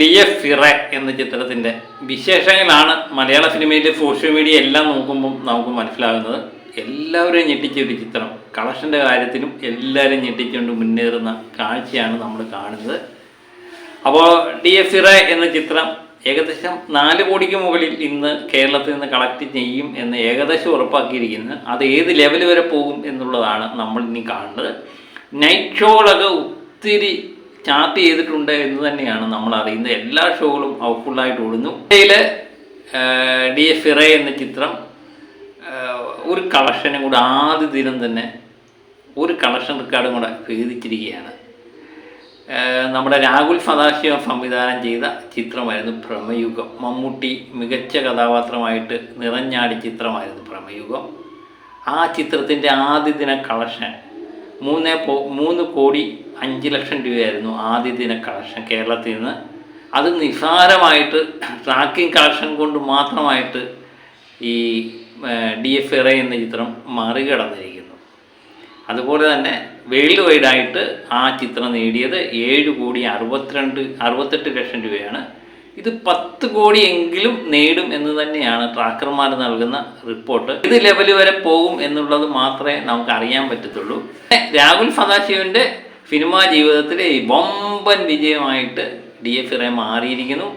D F ഫിറ എന്ന ചിത്രത്തിന്റെ വിശേഷങ്ങളാണ് മലയാള സിനിമയിലെ സോഷ്യൽ മീഡിയ എല്ലാം നോക്കുമ്പം നമുക്ക് മനസ്സിലാകുന്നത്. എല്ലാവരെയും ഞെട്ടിച്ച ഒരു ചിത്രം. കളക്ഷന്റെ കാര്യത്തിലും എല്ലാവരും ഞെട്ടിച്ചുകൊണ്ട് മുന്നേറുന്ന കാഴ്ചയാണ് നമ്മൾ കാണുന്നത്. അപ്പോൾ ഡി എഫ് ഫിറ എന്ന ചിത്രം ഏകദേശം നാല് കോടിക്ക് മുകളിൽ ഇന്ന് കേരളത്തിൽ നിന്ന് കളക്ട് ചെയ്യും എന്ന് ഏകദേശം ഉറപ്പാക്കിയിരിക്കുന്നു. അത് ഏത് ലെവൽ വരെ പോകും എന്നുള്ളതാണ് നമ്മൾ ഇനി കാണുന്നത് നൈറ്റ് ഷോകളൊക്കെ ഒത്തിരി ചാർട്ട് ചെയ്തിട്ടുണ്ട് എന്ന് തന്നെയാണ് നമ്മൾ അറിയുന്നത്. എല്ലാ ഷോകളും ഔട്ട്ഫുള്ളായിട്ട് ഓടുന്നു ഇതിൽ ഡി എഫ് ഫിറ എന്ന ചിത്രം ഒരു കളക്ഷനും കൂടെ ആദ്യ ദിനം തന്നെ ഒരു കളക്ഷൻ റെക്കോർഡും കൂടെ ഭേദിച്ചിരിക്കുകയാണ്. നമ്മുടെ രാഹുൽ സദാശിവ സംവിധാനം ചെയ്ത ചിത്രമായിരുന്നു ഭ്രമയുഗം. മമ്മൂട്ടി മികച്ച കഥാപാത്രമായിട്ട് നിറഞ്ഞാടി ചിത്രമായിരുന്നു ഭ്രമയുഗം. ആ ചിത്രത്തിന്റെ ആദ്യ ദിന കളക്ഷൻ മൂന്ന് മൂന്ന് കോടി അഞ്ച് ലക്ഷം രൂപയായിരുന്നു ആദ്യ ദിന കളക്ഷൻ കേരളത്തിൽ നിന്ന്. അത് നിസാരമായിട്ട് ട്രാക്കിംഗ് കളക്ഷൻ കൊണ്ട് മാത്രമായിട്ട് ഈ ഡി എഫ് എറ എന്ന ചിത്രം മറികടന്നിരിക്കുന്നു. അതുപോലെ തന്നെ വേൾഡ് വൈഡായിട്ട് ആ ചിത്രം നേടിയത് ഏഴ് കോടി അറുപത്തിരണ്ട് അറുപത്തെട്ട് ലക്ഷം രൂപയാണ്. ഇത് പത്ത് കോടിയെങ്കിലും നേടും എന്ന് തന്നെയാണ് ട്രാക്കർമാർ നൽകുന്ന റിപ്പോർട്ട്. ഇത് ലെവൽ വരെ പോകും എന്നുള്ളത് മാത്രമേ നമുക്ക് അറിയാൻ പറ്റത്തുള്ളൂ. രാഹുൽ സദാശിവന്റെ സിനിമാ ജീവിതത്തിലെ ഈ വമ്പൻ വിജയമായിട്ട് ഡി എഫ് ഇറേ മാറിയിരിക്കുന്നു.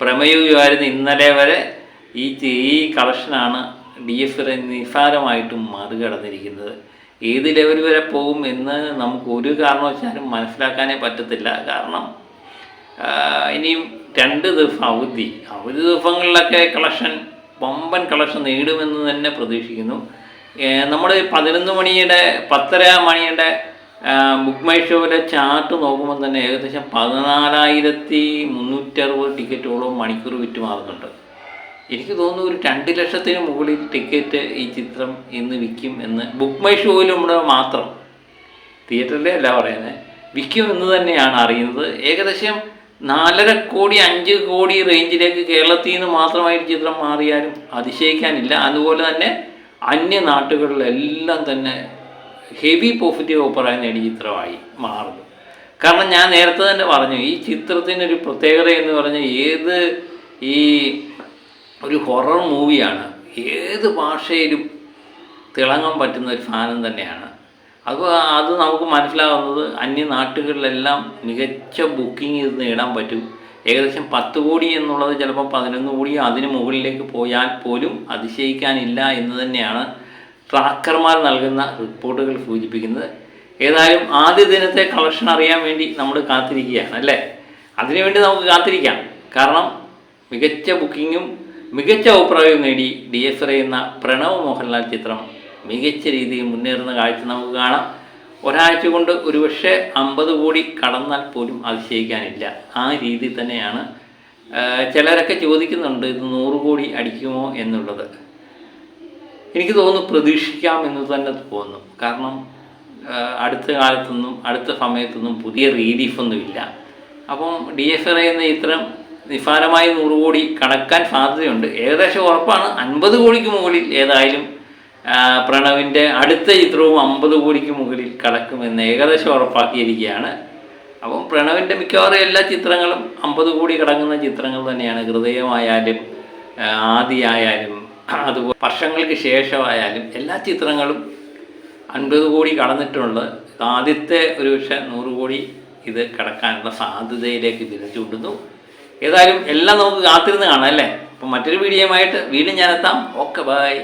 പ്രമേയുമായിരുന്നു ഇന്നലെ വരെ ഈ ഈ കളക്ഷനാണ് ഡി എഫ് ഇറ നിസ്സാരമായിട്ടും മറികടന്നിരിക്കുന്നത്. ഏത് ലെവൽ വരെ പോകും എന്ന് നമുക്ക് ഒരു കാരണവശാലും മനസ്സിലാക്കാനേ പറ്റത്തില്ല. കാരണം ഇനിയും രണ്ട് ദിവസം അവധി. അവധി ദിവസങ്ങളിലൊക്കെ കളക്ഷൻ വമ്പൻ കളക്ഷൻ നേടുമെന്ന് തന്നെ പ്രതീക്ഷിക്കുന്നു. നമ്മൾ പതിനൊന്ന് മണിയുടെ പത്തര മണിയുടെ ബുക്ക് മൈ ഷോയിലെ ചാർട്ട് നോക്കുമ്പോൾ തന്നെ ഏകദേശം പതിനാലായിരത്തി മുന്നൂറ്ററുപത് ടിക്കറ്റോളം മണിക്കൂർ വിറ്റ് മാറുന്നുണ്ട്. എനിക്ക് തോന്നുന്നു ഒരു രണ്ട് ലക്ഷത്തിന് മുകളിൽ ടിക്കറ്റ് ഈ ചിത്രം ഇന്ന് വിൽക്കും എന്ന്. ബുക്ക് മൈ ഷോയിലൂടെ മാത്രം. തിയേറ്ററിലെ അല്ല പറയുന്നത് വിൽക്കും എന്ന് തന്നെയാണ് അറിയുന്നത്. ഏകദേശം നാലര കോടി അഞ്ച് കോടി റേഞ്ചിലേക്ക് കേരളത്തിൽ നിന്ന് മാത്രമായിട്ട് ചിത്രം മാറിയാലും അതിശയിക്കാനില്ല. അതുപോലെ തന്നെ അന്യ നാട്ടുകളിലെല്ലാം തന്നെ ഹെവി പോസിറ്റീവ് അഭിപ്രായം നേടിയ ചിത്രമായി മാറുന്നു. കാരണം ഞാൻ നേരത്തെ തന്നെ പറഞ്ഞു ഈ ചിത്രത്തിനൊരു പ്രത്യേകത എന്ന് പറഞ്ഞാൽ ഏത് ഈ ഒരു ഹൊറർ മൂവിയാണ് ഏത് ഭാഷയിലും തിളങ്ങാൻ പറ്റുന്ന ഒരു സാധനം തന്നെയാണ്. അത് അത് നമുക്ക് മനസ്സിലാവുന്നത് അന്യ നാട്ടുകളിലെല്ലാം മികച്ച ബുക്കിംഗ് ഇത് നേടാൻ പറ്റും. ഏകദേശം പത്ത് കോടി എന്നുള്ളത് ചിലപ്പോൾ പതിനൊന്ന് കോടി അതിന് മുകളിലേക്ക് പോയാൽ പോലും അതിശയിക്കാനില്ല എന്ന് തന്നെയാണ് ട്രാക്കർമാർ നൽകുന്ന റിപ്പോർട്ടുകൾ സൂചിപ്പിക്കുന്നത്. ഏതായാലും ആദ്യ ദിനത്തെ കളക്ഷൻ അറിയാൻ വേണ്ടി നമ്മൾ കാത്തിരിക്കുകയാണ് അല്ലേ? അതിനുവേണ്ടി നമുക്ക് കാത്തിരിക്കാം. കാരണം മികച്ച ബുക്കിങ്ങും മികച്ച അഭിപ്രായവും നേടി ഡി എസ് എന്ന പ്രണവ് മോഹൻലാൽ ചിത്രം മികച്ച രീതിയിൽ മുന്നേറുന്ന കാഴ്ച നമുക്ക് കാണാം. ഒരാഴ്ച കൊണ്ട് ഒരുപക്ഷെ അമ്പത് കോടി കടന്നാൽ പോലും അതിശയിക്കാനില്ല. ആ രീതിയിൽ തന്നെയാണ് ചിലരൊക്കെ ചോദിക്കുന്നുണ്ട് ഇത് നൂറ് കോടി അടിക്കുമോ എന്നുള്ളത്. എനിക്ക് തോന്നുന്നു പ്രതീക്ഷിക്കാം എന്ന് തന്നെ തോന്നുന്നു. കാരണം അടുത്ത കാലത്തൊന്നും അടുത്ത സമയത്തൊന്നും പുതിയ റിലീഫൊന്നുമില്ല അപ്പം ഡി എഫ് എ എന്ന ചിത്രം നിസ്സാരമായി നൂറ് കോടി കടക്കാൻ സാധ്യതയുണ്ട്. ഏകദേശം ഉറപ്പാണ് അൻപത് കോടിക്ക് മുകളിൽ ഏതായാലും പ്രണവിന്റെ അടുത്ത ചിത്രവും അമ്പത് കോടിക്ക് മുകളിൽ കടക്കുമെന്ന് ഏകദേശം ഉറപ്പാക്കിയിരിക്കുകയാണ്. അപ്പം പ്രണവിന്റെ മിക്കവാറും എല്ലാ ചിത്രങ്ങളും അമ്പത് കോടി കടങ്ങുന്ന ചിത്രങ്ങൾ തന്നെയാണ്. ഹൃദയമായാലും ആദിയായാലും അതുപോലെ വർഷങ്ങൾക്ക് ശേഷമായാലും എല്ലാ ചിത്രങ്ങളും അൻപത് കോടി കടന്നിട്ടുള്ളത്. ആദ്യത്തെ ഒരു പക്ഷേ നൂറ് കോടി ഇത് കടക്കാനുള്ള സാധ്യതയിലേക്ക് വിരൽ ചൂണ്ടുന്നു ഏതായാലും എല്ലാം നമുക്ക് കാത്തിരുന്ന് കാണാം അല്ലേ? അപ്പം മറ്റൊരു വീഡിയോയുമായിട്ട് വീണ്ടും ഞാനെത്താം ഓക്കെ ബൈ.